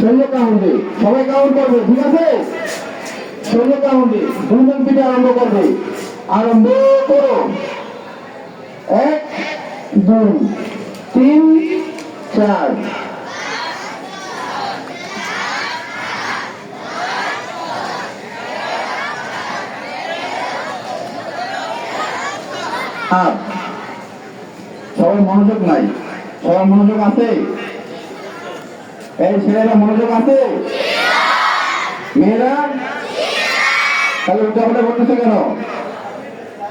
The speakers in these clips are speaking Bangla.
ষোলো কাউন্টে, সবাই কাউন্ট করবে, ঠিক আছে? ষোলো কাউন্টে, দুজন পিঠে আরম্ভ করবে। আরম্ভ করো। এক, দুই, তিন, চার। সবাই মনোযোগ নাই। সবার মনোযোগ আছে? এই ছেলেরা মনোযোগ আছে? মেয়েরা? তাহলে উল্টা পাল্টা করতেছে কেন?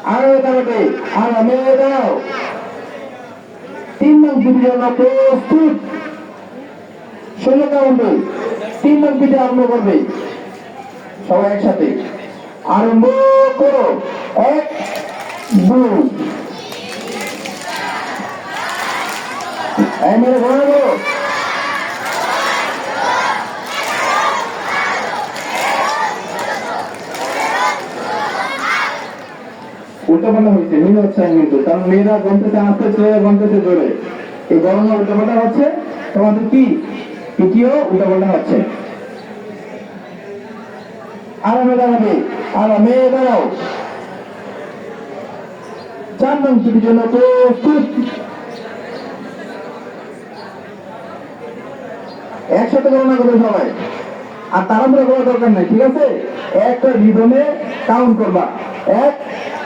আরও তাহলে আর মেয়েরাও তিন নং পিঠে জন্য প্রস্তুত। ষোলো কাউন্টে তিন নং পিঠে আরম্ভ করবে। সবাই একসাথে। আরম্ভ করো। এক, দুই। মেরে ঘরে করো উল্টাপাল্টা হচ্ছে মিল হচ্ছে কিন্তু কারণ মেয়েরা গমতেছে আস্তে ছেলেরা গমতেছে জোরে এই গরমে উল্টাপাল্টা হচ্ছে, তোমাদের কি? পিটিও উল্টাপাল্টা হচ্ছে। গণনা একটা রিদমে কাউন্ট করবা। এক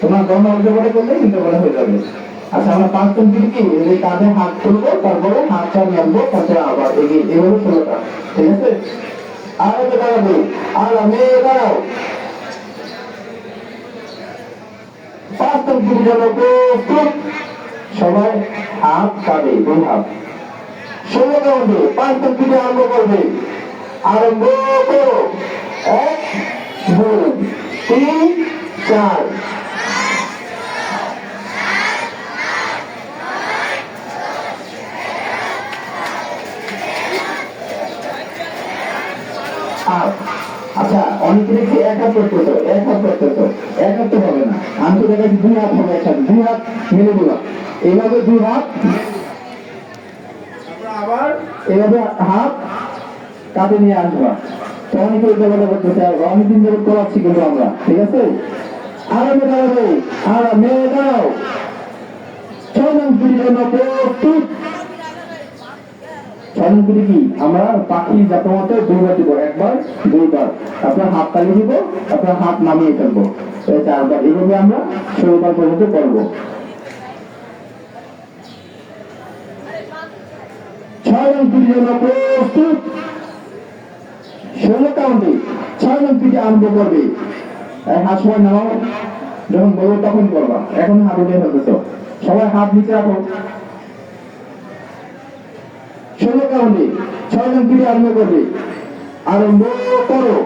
তোমার গণনা উল্টো করে করলে উল্টো করে হয়ে যাবে। আচ্ছা আমরা পাঁচ জন কি? এই কাঁধে হাত তুলবো, তারপরে হাত চাপ নামবো, তারপরে আবার এগিয়ে, এভাবে ষোলোটা। ঠিক আছে? আর দাঁড়াবো আর আমি দাঁড়াও। সবাই হাত কাঁধে দুই হাত। ষোলো কাউন্টে পাঁচ পিঠে আরম্ভ করবে। আরম্ভ করো। এক, দুই, তিন, চার। আচ্ছা অনেকে দেখি এক হাত করতেছো এক হাত হবে না। আমি তো দেখেছি দুই হাত হবে একসাথে দুই হাত মিলে দিলাম। এইভাবে দুই হাত আবার এইভাবে হাত কাঁধে নিয়ে আসবা। তখন পাল্টা করতেছে আর অনেকদিন ধরে করাচ্ছি কিন্তু আমরা, ঠিক আছে? আরামে দাঁড়াবে আরামে দাঁড়াও ছয় পিড়ির জন্য পিড়ি কি, আমরা পাখি জাতমতে দুইবার দিব। একবার দুইবার। আপনার হাত তালি দিব আপনার হাত নামিয়ে ফেলব। চারবার। এইভাবে আমরা ষোলোবার পর্যন্ত করব। ছয় প্রস্তুত। ষোলো কাউন্টে ছয় পিঠে আরম্ভ করবে। নামাও। যখন তখন এখন হাত সবাই হাত নিচে রাখো। ষোলো কাউন্টে ছয় জন পিঠে আরম্ভ করবে। আরম্ভ করো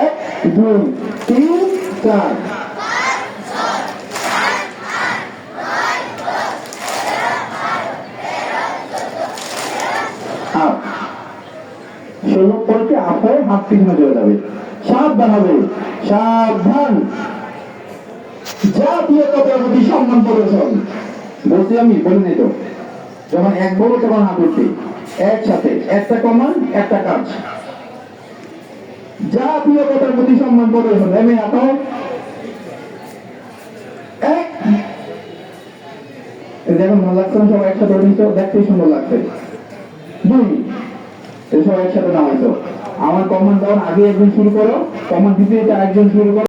এক, দুই, তিন, চার। ষোলো সাবধান হবে, সাবধান। আমি বলে নিত যখন এক বড় তখন হাত একসাথে, একটা কমান একটা কাজ। জাতীয়তার প্রতি সম্মান প্রদর্শন দেখুন ভালো লাগছে একসাথে নিচে দেখতেই সুন্দর লাগছে দুই। এসব একসাথে নামাইছো। আমার কমান ডাউন আগে একজন শুরু করো কমান দ্বিতীয়তে আরেকজন শুরু করো।